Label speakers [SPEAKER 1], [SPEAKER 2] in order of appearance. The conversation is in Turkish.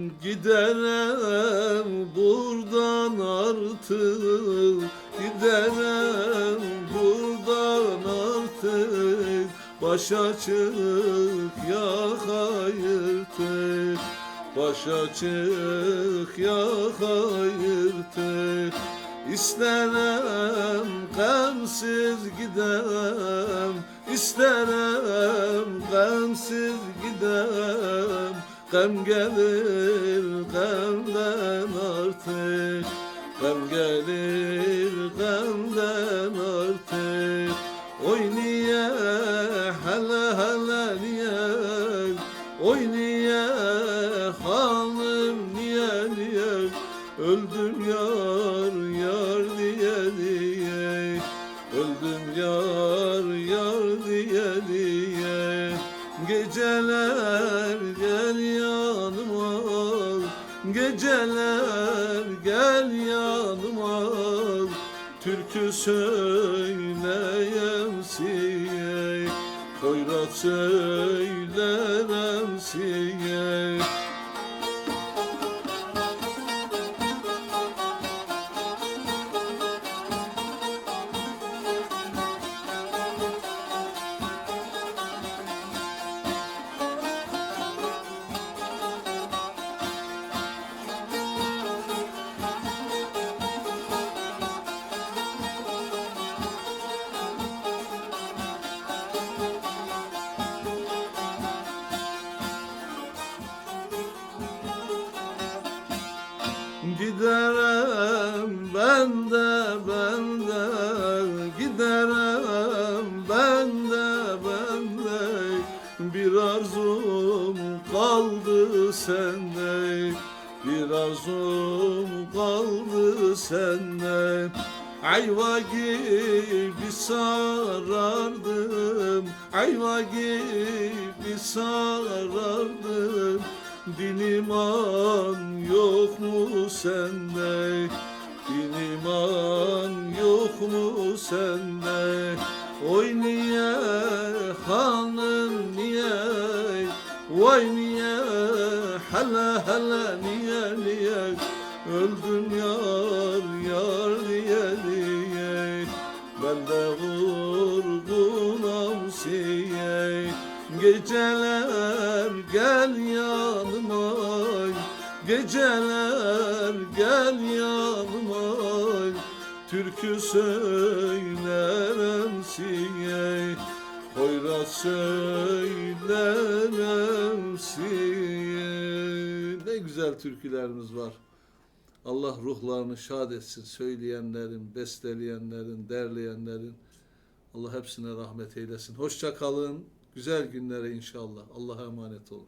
[SPEAKER 1] Giderim buradan artık Giderim buradan artık. Baş açık ya hayırtık Baş açık ya hayırtık İsterim gamsiz gidem İsterim gamsiz gidem Gam gelir gamden artık. Gam gelir gamden artık. Oy niye hele hele niye Oy niye hanım niye niye Öldüm yar yar diye diye Öldüm yar yar diye diye Geceler gel yanıma Geceler gel yanıma. Türkü söyleyem siye Hoyrat söylerem siye ben de ben de Giderim. Ben de ben de Bir arzum kaldı sende. Bir arzum kaldı sende. Ayva gibi sarardım Ayva gibi sarardım. Din iman yok mu sende Din iman yok mu sende? Oy niye hanım niye? Vay niye hele hele niye niye? Öldüm yar yar diye diye. Ben de vurgunam siye. Geceler gel yanıma Geceler gel yanıma Türkü söylerem siye Hoyrat söylerem siye Ne güzel türkülerimiz var. Allah ruhlarını şad etsin. Söyleyenlerin, besteleyenlerin, derleyenlerin. Allah hepsine rahmet eylesin. Hoşça kalın. Güzel günlere inşallah. Allah'a emanet olun.